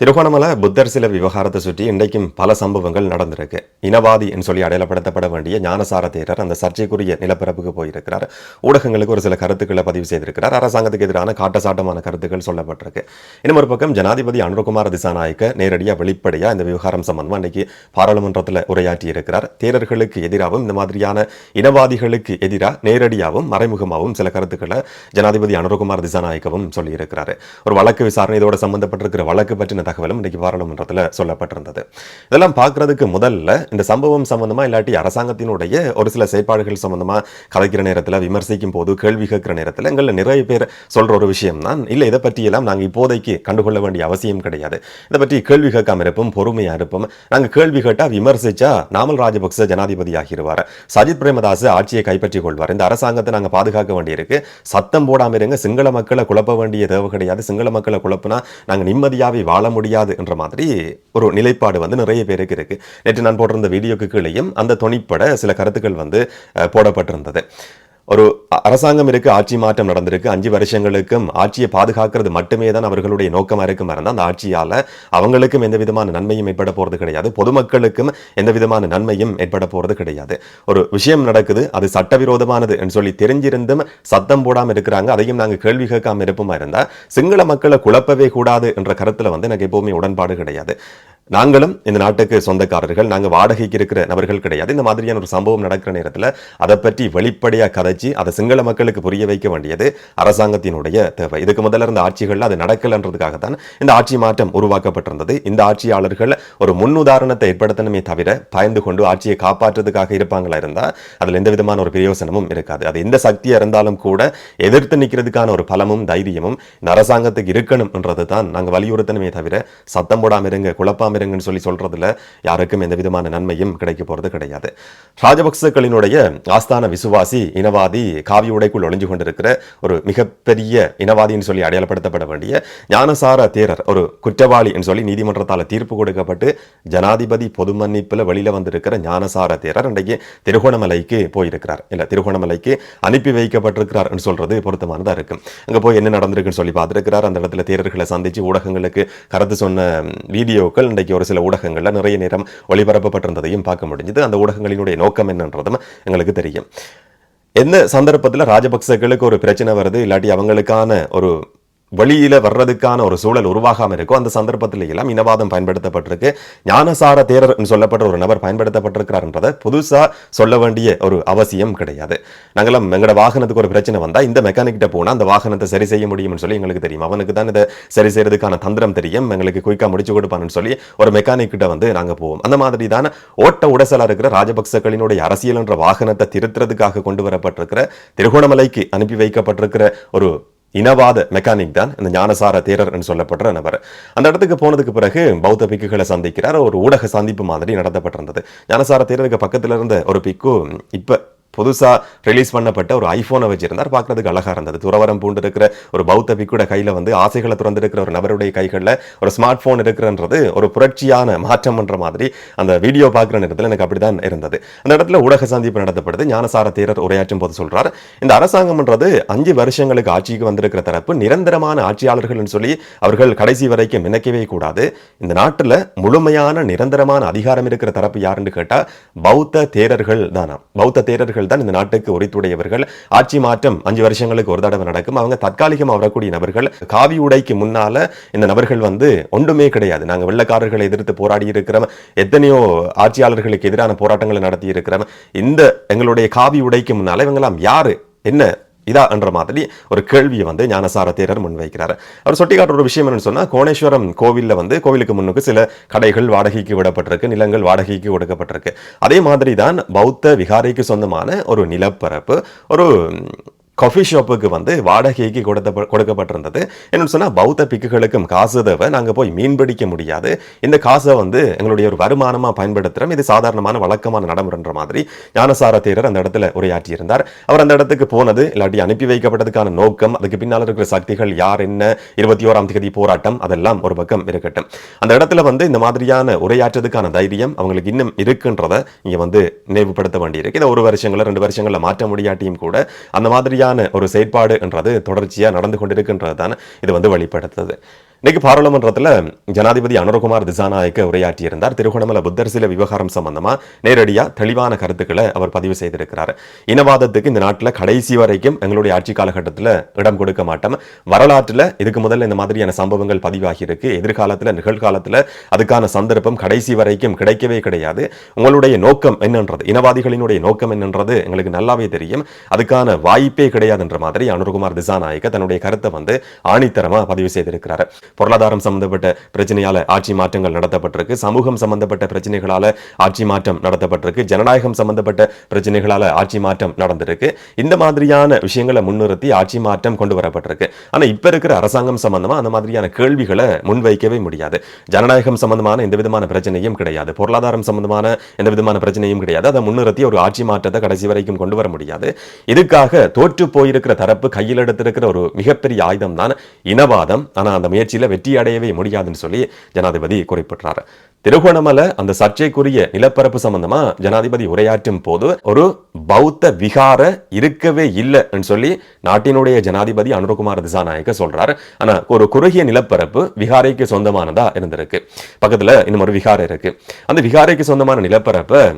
திருகோணமலை புத்தர் சில விவகாரத்தை சுற்றி இன்றைக்கும் பல சம்பவங்கள் நடந்திருக்கு. இனவாதி என்று சொல்லி அடையாளப்படுத்தப்பட வேண்டிய ஞானசார தேரர் அந்த சர்ச்சைக்குரிய நிலப்பரப்புக்கு போயிருக்கிறார். ஊடகங்களுக்கு ஒரு சில கருத்துக்களை பதிவு செய்திருக்கிறார். அரசாங்கத்துக்கு எதிரான காட்டசாட்டமான கருத்துக்கள் சொல்லப்பட்டிருக்கு. இன்னும் ஒரு பக்கம் ஜனாதிபதி அனுரகுமார் திசாநாயக்க நேரடியாக வெளிப்படையாக இந்த விவகாரம் சம்பந்தமாக அன்னைக்கு பாராளுமன்றத்தில் உரையாற்றி இருக்கிறார் தேரர்களுக்கு எதிராகவும் இந்த மாதிரியான இனவாதிகளுக்கு எதிராக நேரடியாகவும் மறைமுகமாகவும் சில கருத்துக்களை ஜனாதிபதி அனுரகுமார் திசாநாயக்கவும் சொல்லியிருக்கிறார். ஒரு வழக்கு விசாரணை இதோட சம்பந்தப்பட்டிருக்கிற வழக்கு பற்றின தகவலும் இன்றைக்கு பாராளுமன்றத்தில் சொல்லப்பட்டிருந்தது. இதெல்லாம் பார்க்கறதுக்கு முதல்ல இந்த சம்பவம் சம்பந்தமா இல்லாட்டி அரசாங்கத்தினுடைய ஒரு சில செயற்பாடுகள் சம்பந்தமா கதைக்கிற நேரத்தில் விமர்சிக்கும் போது கேள்வி கேட்கிற நேரத்தில் எங்களில் நிறைய பேர் சொல்ற ஒரு விஷயம் தான். இல்லை இதை பற்றியெல்லாம் நாங்கள் இப்போதைக்கு கண்டுகொள்ள வேண்டிய அவசியம் கிடையாது. இதை பற்றி கேள்வி கேட்காம இருப்போம் பொறுமையா இருப்போம். நாங்கள் கேள்வி கேட்டால் விமர்சிச்சா நாமல் ராஜபக்ச ஜனாதிபதி ஆகிடுவார் சஜித் பிரேமதாஸ் ஆட்சியை கைப்பற்றிக் கொள்வார். இந்த அரசாங்கத்தை நாங்கள் பாதுகாக்க வேண்டியிருக்கு. சத்தம் போடாமல் இருங்க. சிங்கள மக்களை குழப்ப வேண்டிய தேவை கிடையாது. சிங்கள மக்களை குழப்பினா நாங்கள் நிம்மதியாகவே வாழ முடியாது என்ற மாதிரி ஒரு நிலைப்பாடு வந்து நிறைய பேருக்கு இருக்கு. நேற்று நான் போட்டிருந்த வீடியோக்கு கீழேயும் அந்த துணிப்பட சில கருத்துக்கள் வந்து போடப்பட்டிருந்தது. ஒரு அரசாங்கம் இருக்கு ஆட்சி மாற்றம் நடந்திருக்கு. அஞ்சு வருஷங்களுக்கும் ஆட்சியை பாதுகாக்கிறது மட்டுமே தான் அவர்களுடைய நோக்கமா இருக்கும். இருந்தால் அந்த ஆட்சியால அவங்களுக்கும் எந்த விதமான நன்மையும் ஏற்பட போறது கிடையாது. பொதுமக்களுக்கும் எந்த விதமான நன்மையும் ஏற்பட போறது கிடையாது. ஒரு விஷயம் நடக்குது அது சட்டவிரோதமானது என்று சொல்லி தெரிஞ்சிருந்தும் சத்தம் போடாம இருக்கிறாங்க. அதையும் நாங்க கேள்வி கேட்காம இருப்போமா இருந்தா சிங்கள மக்களை குழப்பவே கூடாது என்ற கருத்துல வந்து எனக்கு எப்பவுமே உடன்பாடு கிடையாது. நாங்களும் இந்த நாட்டுக்கு சொந்தக்காரர்கள் நாங்கள் வாடகைக்கு இருக்கிற நபர்கள் கிடையாது. இந்த மாதிரியான ஒரு சம்பவம் நடக்கிற நேரத்தில் அதை பற்றி வெளிப்படையாக கதைச்சி அதை சிங்கள மக்களுக்கு புரிய வைக்க வேண்டியது அரசாங்கத்தினுடைய தேவை. இதுக்கு முதல்ல இருந்த ஆட்சிகளில் அது நடக்கலைன்றதுக்காக தான் இந்த ஆட்சி மாற்றம் உருவாக்கப்பட்டிருந்தது. இந்த ஆட்சியாளர்கள் ஒரு முன்னுதாரணத்தை ஏற்படுத்தணுமே தவிர பயந்து கொண்டு ஆட்சியை காப்பாற்றுறதுக்காக இருப்பாங்களா இருந்தால் அதில் எந்த விதமான ஒரு பிரயோசனமும் இருக்காது. அது எந்த சக்தியாக இருந்தாலும் கூட எதிர்த்து நிற்கிறதுக்கான ஒரு பலமும் தைரியமும் இந்த அரசாங்கத்துக்கு இருக்கணும்ன்றது தான் நாங்கள் வலியுறுத்தணுமே தவிர சத்தம் போடாமல் இருங்க குழப்பாம இருங்கன்னு சொல்லி சொல்றதுல யாருக்கும் எந்த விதமான நன்மையும் கிடைக்க போறது கிடையாது. ராஜபக்சக்களினுடைய ஆஸ்தான விசுவாசி இனவாதி காவி உடைக்குள் ஒளிஞ்சு கொண்டிருக்கிற ஒரு மிகப்பெரிய இனவாதின்னு சொல்லி அடையாளப்படுத்தப்பட வேண்டிய ஞானசார தேரர் ஒரு குற்றவாளி என்று சொல்லி நீதிமன்றத்தால் தீர்ப்பு கொடுக்கப்பட்டு ஜனாதிபதி பொது மன்னிப்பில் வெளியில வந்திருக்கிற ஞானசார தேரர் இன்றைக்கு திருகோணமலைக்கு போயிருக்கிறார். இல்லை திருகோணமலைக்கு அனுப்பி வைக்கப்பட்டிருக்கிறார் என்று சொல்றது பொருத்தமானதாக இருக்கும். அங்கே போய் என்ன நடந்திருக்குன்னு சொல்லி பார்த்துருக்கிறார். அந்த இடத்துல தேரர்களை சந்திச்சு ஊடகங்களுக்கு கருத்து சொன்ன வீடியோக்கள் இன்றைக்கு ஒரு சில ஊடகங்களில் நிறைய நேரம் ஒளிபரப்பப்பட்டிருந்ததையும் பார்க்க முடிஞ்சது. அந்த ஊடகங்களினுடைய நோக்கம் என்னன்றதும் எங்களுக்கு தெரியும். எந்த சந்தர்ப்பத்தில் ராஜபக்சேக்களுக்கு ஒரு பிரச்சனை வருது இல்லாட்டி அவங்களுக்கான ஒரு வெளியில் வர்றதுக்கான ஒரு சூழல் உருவாகாமல் இருக்கோ அந்த சந்தர்ப்பத்தில் எல்லாம் இனவாதம் பயன்படுத்தப்பட்டிருக்கு. ஞானசார தேரர் சொல்லப்பட்ட ஒரு நபர் பயன்படுத்தப்பட்டிருக்கிறார்ன்றதை புதுசாக சொல்ல வேண்டிய ஒரு அவசியம் கிடையாது. நாங்களாம் எங்களோட வாகனத்துக்கு ஒரு பிரச்சனை வந்தால் இந்த மெக்கானிக்கிட்ட போனால் அந்த வாகனத்தை சரி செய்ய முடியும்னு சொல்லி எங்களுக்கு தெரியும். அவனுக்கு தான் இதை சரி செய்யறதுக்கான தந்திரம் தெரியும். எங்களுக்கு குயிக்காக முடிச்சு கொடுப்பான்னு சொல்லி ஒரு மெக்கானிக்கிட்ட வந்து நாங்கள் போவோம். அந்த மாதிரி தான் ஓட்ட உடசலாக இருக்கிற ராஜபக்சக்களினுடைய அரசியல் என்ற வாகனத்தை திருத்துறதுக்காக கொண்டு வரப்பட்டிருக்கிற திருகோணமலைக்கு அனுப்பி வைக்கப்பட்டிருக்கிற ஒரு இனவாத மெக்கானிக் தான் இந்த ஞானசார தேரர் என்று சொல்லப்படுற நபர். அந்த இடத்துக்கு போனதுக்கு பிறகு பௌத்த பிக்குகளை சந்திக்கிறார். ஒரு ஊடக சந்திப்பு மாதிரி நடத்தப்பட்டிருந்தது. ஞானசார தேரருக்கு பக்கத்துல இருந்த ஒரு பிக்கு இப்ப புதுசா ரிலீஸ் பண்ணப்பட்ட ஒரு ஐபோனை வச்சிருந்தார். பார்க்கறதுக்கு அழகா இருந்தது. துறவரம் பூண்டு இருக்கிற ஒரு பௌத்த பிக்குட கையில் வந்து ஆசைகளை திறந்திருக்கிற ஒரு நபருடைய கைகளில் ஒரு ஸ்மார்ட் ஃபோன் இருக்கிறன்றது ஒரு புரட்சியான மாற்றம்ன்ற மாதிரி அந்த வீடியோ பார்க்குற நேரத்தில் எனக்கு அப்படிதான் இருந்தது. அந்த இடத்துல ஊடக சந்திப்பு நடத்தப்படுது. ஞானசார தேரர் உரையாற்றும் போது சொல்றார் இந்த அரசாங்கம்ன்றது அஞ்சு வருஷங்களுக்கு ஆட்சிக்கு வந்திருக்கிற தரப்பு நிரந்தரமான ஆட்சியாளர்கள்னு சொல்லி அவர்கள் கடைசி வரைக்கும் நினைக்கவே கூடாது. இந்த நாட்டில் முழுமையான நிரந்தரமான அதிகாரம் இருக்கிற தரப்பு யாருன்னு கேட்டால் பௌத்த தேரர்கள் தானா பௌத்த தேரர்கள் தான் இந்த நாட்டுக்கு உரித்துடையவர்கள். ஆட்சி மாற்றம் அஞ்சு வருஷங்களுக்கு ஒரு தடவை நடக்கும். அவங்க தற்காலிகமாக வரக்கூடிய நபர்கள். காவி உடைக்கு முன்னால இந்த நபர்கள் வந்து ஒன்றுமே கிடையாது. நாங்க வெள்ளக்காரர்களை எதிர்த்து போராடி இருக்கிறோம் எத்தனையோ ஆட்சியாளர்களுக்கு எதிரான போராட்டங்களை நடத்தி இருக்கிறோம் இந்த எங்களுடைய காவி உடைக்கு முன்னால இவங்கெல்லாம் யாரு? என்ன இதா என்ற மாதிரி ஒரு கேள்வியை வந்து ஞானசார தேரர் முன்வைக்கிறார். அவர் சுட்டி காட்டுற ஒரு விஷயம் என்னன்னு சொன்னா கோணேஸ்வரம் கோவில்ல வந்து கோவிலுக்கு முன்னுக்கு சில கடைகள் வாடகைக்கு விடப்பட்டிருக்கு நிலங்கள் வாடகைக்கு கொடுக்கப்பட்டிருக்கு அதே மாதிரி தான் பௌத்த விகாரைக்கு சொந்தமான ஒரு நிலப்பரப்பு ஒரு காஃபி ஷாப்புக்கு வந்து வாடகைக்கு கொடுத்த கொடுக்கப்பட்டிருந்தது. என்னென்னு சொன்னால் பௌத்த பிக்குகளுக்கும் காசு தேவை. நாங்கள் போய் மீன் பிடிக்க முடியாது. இந்த காசை வந்து எங்களுடைய ஒரு வருமானமாக பயன்படுத்துகிறோம் இது சாதாரணமான வழக்கமான நடைமுறைன்ற மாதிரி ஞானசார தேரர் அந்த இடத்துல உரையாற்றியிருந்தார். அவர் அந்த இடத்துக்கு போனது இல்லாட்டி அனுப்பி வைக்கப்பட்டதுக்கான நோக்கம் அதுக்கு பின்னால் இருக்கிற சக்திகள் யார் என்ன இருபத்தி ஓராம் தேதி போராட்டம் அதெல்லாம் ஒரு பக்கம் இருக்கட்டும். அந்த இடத்துல வந்து இந்த மாதிரியான உரையாற்றதுக்கான தைரியம் அவங்களுக்கு இன்னும் இருக்குன்றதை இங்கே வந்து நினைவுபடுத்த வேண்டியிருக்கு. இதை ஒரு வருஷங்களில் ரெண்டு வருஷங்களில் மாற்ற முடியாட்டியும் கூட அந்த மாதிரியான ஒரு செயற்பாடு என்றது தொடர்ச்சியா நடந்து கொண்டிருக்கின்றது தான் இது வந்து வெளிப்படுத்துது. இன்னைக்கு பாராளுமன்றத்தில் ஜனாதிபதி அனுரகுமார் திசாநாயக்க உரையாற்றியிருந்தார். திருகோணமலை புத்தர் சில விவகாரம் சம்பந்தமா நேரடியாக தெளிவான கருத்துக்களை அவர் பதிவு செய்திருக்கிறார். இனவாதத்துக்கு இந்த நாட்டில் கடைசி வரைக்கும் எங்களுடைய ஆட்சி காலகட்டத்தில் இடம் கொடுக்க மாட்டோம். வரலாற்றில் இதுக்கு முதல்ல இந்த மாதிரியான சம்பவங்கள் பதிவாகியிருக்கு. எதிர்காலத்தில் நிகழ்காலத்தில் அதுக்கான சந்தர்ப்பம் கடைசி வரைக்கும் கிடைக்கவே கிடையாது. உங்களுடைய நோக்கம் என்னன்றது இனவாதிகளினுடைய நோக்கம் என்னன்றது எங்களுக்கு நல்லாவே தெரியும். அதுக்கான வாய்ப்பே கிடையாதுன்ற மாதிரி அனுர்குமார் திசாநாயக்க தன்னுடைய கருத்தை வந்து ஆணித்தரமாக பதிவு செய்திருக்கிறார். பொருளாதாரம் சம்பந்தப்பட்ட பிரச்சனையால ஆட்சி மாற்றங்கள் நடத்தப்பட்டிருக்கு. சமூகம் சம்பந்தப்பட்ட பிரச்சனைகளால ஆட்சி மாற்றம் நடத்தப்பட்டிருக்கு. ஜனநாயகம் சம்பந்தப்பட்ட பிரச்சனைகளால ஆட்சி மாற்றம் நடந்திருக்கு. இந்த மாதிரியான விஷயங்களை முன்னிறுத்தி ஆட்சி மாற்றம் கொண்டு வரப்பட்டிருக்கு. ஆனால் இப்போ இருக்கிற அரசாங்கம் சம்பந்தமா அந்த மாதிரியான கேள்விகளை முன்வைக்கவே முடியாது. ஜனநாயகம் சம்பந்தமான எந்த விதமான பிரச்சனையும் கிடையாது. பொருளாதாரம் சம்பந்தமான எந்த விதமான பிரச்சனையும் கிடையாது. அதை முன்னிறுத்தி ஒரு ஆட்சி மாற்றத்தை கடைசி வரைக்கும் கொண்டு வர முடியாது. இதுக்காக தோற்று போயிருக்கிற தரப்பு கையில் எடுத்திருக்கிற ஒரு மிகப்பெரிய ஆயுதம் தான் இனவாதம். ஆனா அந்த முயற்சியில் வெற்றி அடையவே முடியாதுன்னு சொல்லி ஜனாதிபதி குறிப்பிட்டார் திருகோணமலை அந்த சர்ச்சைக்குரிய நிலப்பரப்பு சம்பந்தமா ஜனாதிபதி உரையாற்றும் போது ஒரு பௌத்த விகார இருக்கவே இல்லைன்னு சொல்லி நாட்டினுடைய ஜனாதிபதி அனுரகுமார் திசாநாயக்க சொல்றார். ஆனா ஒரு குறுகிய நிலப்பரப்பு விகாரைக்கு சொந்தமானதா இருந்திருக்கு. பக்கத்துல இன்னும் ஒரு விகாரம் இருக்கு. அந்த விகாரைக்கு சொந்தமான நிலப்பரப்பை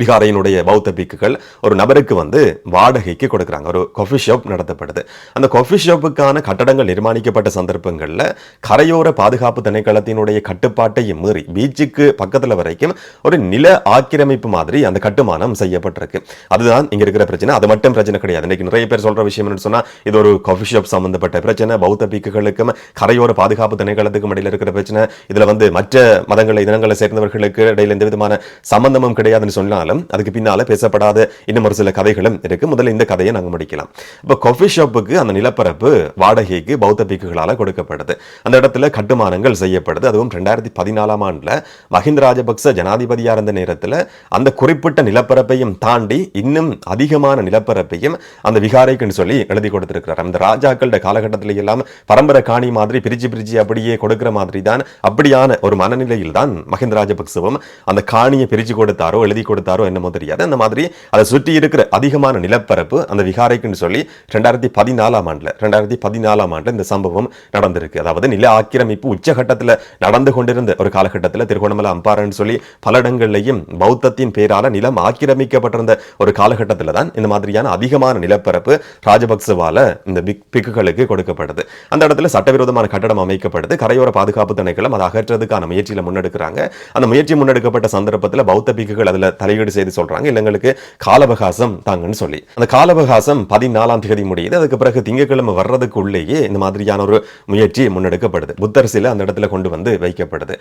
விகாரையினுடைய பௌத்த பிக்குகள் ஒரு நபருக்கு வந்து வாடகைக்கு கொடுக்குறாங்க. ஒரு கொஃபி ஷாப் நடத்தப்படுது. அந்த கொஃபி ஷாப்புக்கான கட்டடங்கள் நிர்மாணிக்கப்பட்ட சந்தர்ப்பங்களில் கரையோர பாதுகாப்பு திணைக்களத்தினுடைய கட்டுப்பாட்டையும் மீறி பீச்சுக்கு பக்கத்தில் வரைக்கும் ஒரு நில ஆக்கிரமிப்பு மாதிரி அந்த கட்டுமானம் செய்யப்பட்டிருக்கு. அதுதான் இங்கே இருக்கிற பிரச்சனை. அது மட்டும் பிரச்சனை கிடையாது. இன்னைக்கு நிறைய பேர் சொல்கிற விஷயம் என்னன்னு சொன்னால் இது ஒரு கொஃபி ஷாப் சம்மந்தப்பட்ட பிரச்சனை. பௌத்த பீக்குகளுக்கும் கரையோர பாதுகாப்பு திணைக்களத்துக்கும் இடையில் இருக்கிற பிரச்சனை. இதில் வந்து மற்ற மதங்களை இனங்களை சேர்ந்தவர்களுக்கு இடையில் எந்த விதமான சம்பந்தமும் கிடையாதுன்னு இருந்தாலும் அதுக்கு பின்னால் பேசப்படாத இன்னும் ஒரு சில கதைகளும் இருக்குது முதல்ல இந்த கதையை நாங்கள் முடிக்கலாம். இப்போ காஃபி ஷாப்புக்கு அந்த நிலப்பரப்பு வாடகைக்கு பௌத்த பீக்குகளால கொடுக்கப்படுது. அந்த இடத்துல கட்டுமானங்கள் செய்யப்படுது. அதுவும் ரெண்டாயிரத்தி பதினாலாம் ஆண்டில் மஹிந்த ராஜபக்ச ஜனாதிபதியாக இருந்த நேரத்தில் அந்த குறிப்பிட்ட நிலப்பரப்பையும் தாண்டி இன்னும் அதிகமான நிலப்பரப்பையும் அந்த விகாரைக்குன்னு சொல்லி எழுதி கொடுத்துருக்கிறார். அந்த ராஜாக்களோட காலகட்டத்தில் எல்லாம் பரம்பரை காணி மாதிரி பிரிச்சு பிரிச்சு அப்படியே கொடுக்குற மாதிரி தான் அப்படியான ஒரு மனநிலையில் தான் மஹிந்த ராஜபக்சவும் அந்த காணியை பிரிச்சு கொடுத்தாரோ எழுதி கொடுத்தாரோ என்னமோ தெரியாது. அந்த மாதிரி அதை சுற்றி இருக்கிற அதிகமான நிலப்பரப்பு அந்த விகாரைக்குன்னு சொல்லி ரெண்டாயிரத்தி பதினாலாம் ஆண்டில் ரெண்டாயிரத்தி பதினாலாம் ஆண்டில் இந்த சம்பவம் நடந்திருக்கு. அதாவது நில ஆக்கிரமிப்பு உச்சகட்டத்தில் நடந்து கொண்டிருந்த ஒரு காலகட்டத்தில் திருகோணமலை அம்பாரன்னு சொல்லி பல இடங்கள்லையும் பௌத்தத்தின் பேரால நிலம் ஆக்கிரமிக்கப்பட்டிருந்த ஒரு காலகட்டத்தில் தான் இந்த மாதிரியான அதிகமான நிலப்பரப்பு ராஜபக்சவால இந்த பிக் பிக்குகளுக்கு கொடுக்கப்படுது அந்த இடத்துல சட்டவிரோதமான கட்டடம் அமைக்கப்படுது. கரையோர பாதுகாப்பு திணைக்களம் அதை அகற்றதுக்கான முயற்சியில் முன்னெடுக்கிறாங்க. அந்த முயற்சி முன்னெடுக்கப்பட்ட சந்தர்ப்பத்தில் பௌத்த பிக்குகள் அதில் தலை தலையீடு செய்து சொல்றாங்க. இல்ல எங்களுக்கு காலவகாசம் தாங்கன்னு சொல்லி. அந்த காலவகாசம் பதினாலாம் தேதி முடியுது. அதுக்கு பிறகு திங்கட்கிழமை வர்றதுக்குள்ளேயே இந்த மாதிரியான ஒரு முயற்சி முன்னெடுக்கப்படுது. புத்தர் சிலை அந்த இடத்துல கொண்டு வந்து வைக்கப்படுது.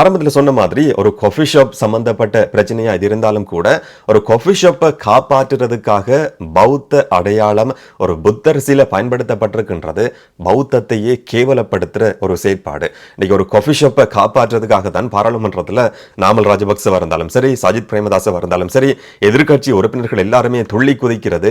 ஆரம்பத்தில் சொன்ன மாதிரி ஒரு கொஃபி ஷாப் சம்பந்தப்பட்ட பிரச்சனையா இது இருந்தாலும் கூட ஒரு கொஃபி ஷாப்பை காப்பாற்றுறதுக்காக பௌத்த அடையாளம் ஒரு புத்தர் சிலை பயன்படுத்தப்பட்டிருக்கின்றது. பௌத்தத்தையே கேவலப்படுத்துற ஒரு செயற்பாடு. இன்னைக்கு ஒரு கொஃபி ஷாப்பை காப்பாற்றுறதுக்காக தான் பாராளுமன்றத்தில் நாமல் ராஜபக்சவா இருந்தாலும் சரி சஜித் பிரேமதாச பிரேமதாசவா இருந்தாலும் சரி எதிர்கட்சி உறுப்பினர்கள் எல்லாருமே துள்ளி குதிக்கிறது.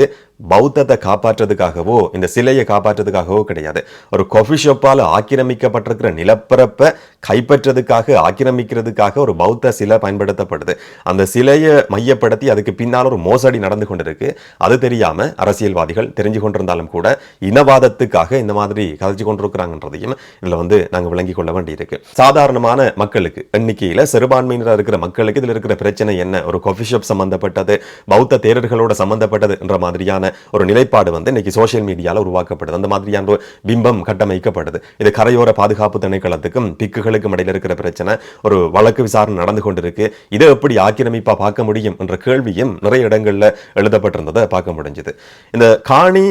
பௌத்தத்தை காப்பாற்றுறதுக்காகவோ இந்த சிலையை காப்பாற்றுறதுக்காகவோ கிடையாது. ஒரு கொஃபி ஷாப்பால் ஆக்கிரமிக்கப்பட்டிருக்கிற நிலப்பரப்பை கைப்பற்றதுக்காக ஆக்கிரமிக்கிறதுக்காக ஒரு பௌத்த சிலை பயன்படுத்தப்படுது. அந்த சிலையை மையப்படுத்தி அதுக்கு பின்னால் ஒரு மோசடி நடந்து கொண்டிருக்கு. அது தெரியாமல் அரசியல்வாதிகள் தெரிஞ்சு கொண்டிருந்தாலும் கூட இனவாதத்துக்காக இந்த மாதிரி கதைச்சு கொண்டிருக்கிறாங்கன்றதையும் இதில் வந்து நாங்கள் விளங்கி கொள்ள வேண்டியிருக்கு. சாதாரணமான மக்களுக்கு எண்ணிக்கையில் சிறுபான்மையினராக இருக்கிற மக்களுக்கு இதில் இருக்கிற பிரச்சனை என்ன? ஒரு கொஃபிஷப் சம்பந்தப்பட்டது பௌத்த தேரர்களோட சம்பந்தப்பட்டது என்ற மாதிரியான ஒரு நிலைப்பாடு வந்து இன்னைக்கு சோஷியல் மீடியாவில் உருவாக்கப்படுது அந்த மாதிரியான ஒரு பிம்பம் கட்டமைக்கப்படுது. இது கரையோர பாதுகாப்பு திணைக்களத்துக்கும் பிக்குகளுக்கும் இடையில் இருக்கிற பிரச்சனை ஒரு வழக்கு விசாரணை நடந்து கொண்டிருக்கு. இதை எப்படி ஆக்கிரமிப்பாக பார்க்க முடியும் என்ற கேள்வியும் நிறைய இடங்களில் எழுதப்பட்டிருந்ததை பார்க்க முடிஞ்சது. இந்த காணி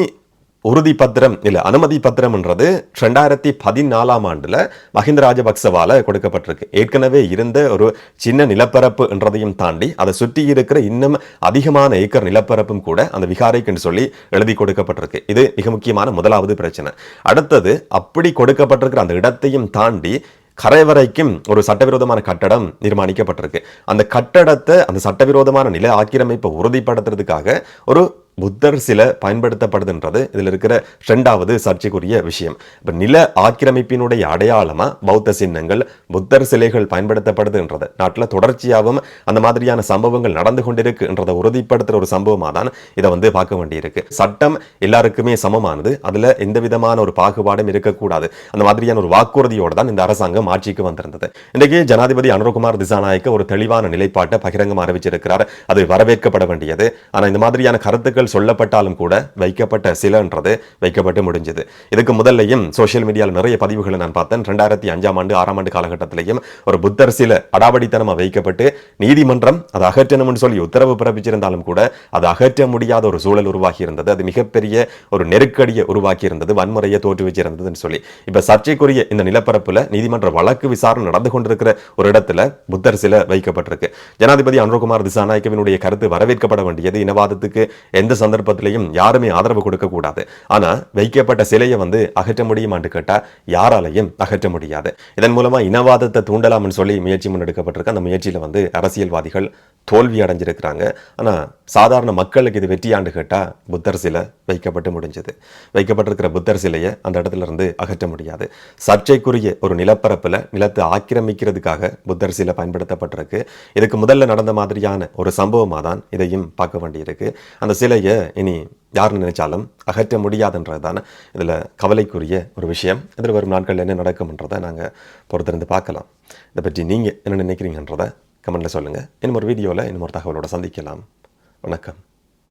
உறுதி பத்திரம் இல்லை அனுமதி பத்திரம்ன்றது ரெண்டாயிரத்தி பதினாலாம் ஆண்டில் மஹிந்த ராஜபக்சவால் கொடுக்கப்பட்டிருக்கு. ஏற்கனவே இருந்த ஒரு சின்ன நிலப்பரப்பு என்றதையும் தாண்டி அதை சுற்றி இருக்கிற இன்னும் அதிகமான ஏக்கர் நிலப்பரப்பும் கூட அந்த விகாரைக்குன்னு சொல்லி எழுதி கொடுக்கப்பட்டிருக்கு. இது மிக முக்கியமான முதலாவது பிரச்சனை. அடுத்தது அப்படி கொடுக்கப்பட்டிருக்கிற அந்த இடத்தையும் தாண்டி கரை வரைக்கும் ஒரு சட்டவிரோதமான கட்டடம் நிர்மாணிக்கப்பட்டிருக்கு. அந்த கட்டடத்தை அந்த சட்டவிரோதமான நில ஆக்கிரமிப்பை உறுதிப்படுத்துறதுக்காக ஒரு புத்தர் சிலை பயன்படுத்தப்படுதுன்றது. இதில் இருக்கிற ரெண்டாவது சர்ச்சைக்குரிய விஷயம். இப்போ நில ஆக்கிரமிப்பினுடைய அடையாளமா பௌத்த சின்னங்கள் புத்தர் சிலைகள் பயன்படுத்தப்படுதுன்றது. நாட்டில் தொடர்ச்சியாகவும் அந்த மாதிரியான சம்பவங்கள் நடந்து கொண்டிருக்குன்றதை உறுதிப்படுத்துகிற ஒரு சம்பவமாக தான் இதை வந்து பார்க்க வேண்டியிருக்கு. சட்டம் எல்லாருக்குமே சமமானது. அதில் எந்த விதமான ஒரு பாகுபாடும் இருக்கக்கூடாது. அந்த மாதிரியான ஒரு வாக்குறுதியோடு தான் இந்த அரசாங்கம் ஆட்சிக்கு வந்திருந்தது. இன்றைக்கு ஜனாதிபதி அனுரகுமார் திசாநாயக்க ஒரு தெளிவான நிலைப்பாட்டை பகிரங்கமாக அறிவிச்சிருக்கிறார். அது வரவேற்கப்பட வேண்டியது. ஆனால் இந்த மாதிரியான கருத்துக்கள் விஷயங்கள் சொல்லப்பட்டாலும் கூட வைக்கப்பட்ட சிலன்றது வைக்கப்பட்டு முடிஞ்சது. இதுக்கு முதல்லையும் சோஷியல் மீடியாவில் நிறைய பதிவுகளை நான் பார்த்தேன். ரெண்டாயிரத்தி அஞ்சாம் ஆண்டு ஆறாம் ஆண்டு காலகட்டத்திலையும் ஒரு புத்தர் சில அடாவடித்தனமாக வைக்கப்பட்டு நீதிமன்றம் அது அகற்றணும்னு சொல்லி உத்தரவு பிறப்பிச்சிருந்தாலும் கூட அது அகற்ற முடியாத ஒரு சூழல் உருவாகி இருந்தது அது மிகப்பெரிய ஒரு நெருக்கடியை உருவாக்கி இருந்தது வன்முறையை தோற்றுவிச்சிருந்ததுன்னு சொல்லி. இப்போ சர்ச்சைக்குரிய இந்த நிலப்பரப்பில் நீதிமன்ற வழக்கு விசாரணை நடந்து கொண்டிருக்கிற ஒரு இடத்துல புத்தர் சில வைக்கப்பட்டிருக்கு. ஜனாதிபதி அனுரகுமார் திசாநாயக்கவினுடைய கருத்து வரவேற்கப்பட வேண்டியது இனவாதத்துக்கு எந்த சந்தர்ப்பத்திலையும் யாருமே ஆதரவு கொடுக்க கூடாது ஆனா வைக்கப்பட்ட சிலையை வந்து அகற்ற முடியுமான்னு கேட்டா யாராலையும் அகற்ற முடியாது. இதன் மூலமா இனவாதத்தை தூண்டலாம்னு சொல்லி முயற்சி முன்னெடுக்கப்பட்டிருக்கு அந்த முயற்சியில வந்து அரசியல்வாதிகள் தோல்வி அடைஞ்சிருக்கிறாங்க. ஆனா சாதாரண மக்களுக்கு இது வெற்றியாண்டு கேட்டா புத்தர் சிலை வைக்கப்பட்டு முடிஞ்சது. வைக்கப்பட்டிருக்கிற புத்தர் சிலையை அந்த இடத்துல இருந்து அகற்ற முடியாது. சர்ச்சைக்குரிய ஒரு நிலப்பரப்புல நிலத்தை ஆக்கிரமிக்கிறதுக்காக புத்தர் சிலை பயன்படுத்தப்பட்டிருக்கு. இதுக்கு முதல்ல நடந்த மாதிரியான ஒரு சம்பவமாக தான் இதையும் பார்க்க வேண்டியிருக்கு. அந்த சிலையை இனி யார் நினைச்சாலும் அகற்ற முடியாதுன்றது தானே இதில் கவலைக்குரிய ஒரு விஷயம். இதில் வரும் நாட்களில் என்ன நடக்கும்ன்றதை நாங்கள் பொறுத்திருந்து பார்க்கலாம். இதை பற்றி நீங்கள் என்ன நினைக்கிறீங்கன்றதை கமெண்ட்டில் சொல்லுங்கள் இன்னும் ஒரு வீடியோவில் இன்னும் ஒரு தகவலோட சந்திக்கலாம். வணக்கம்.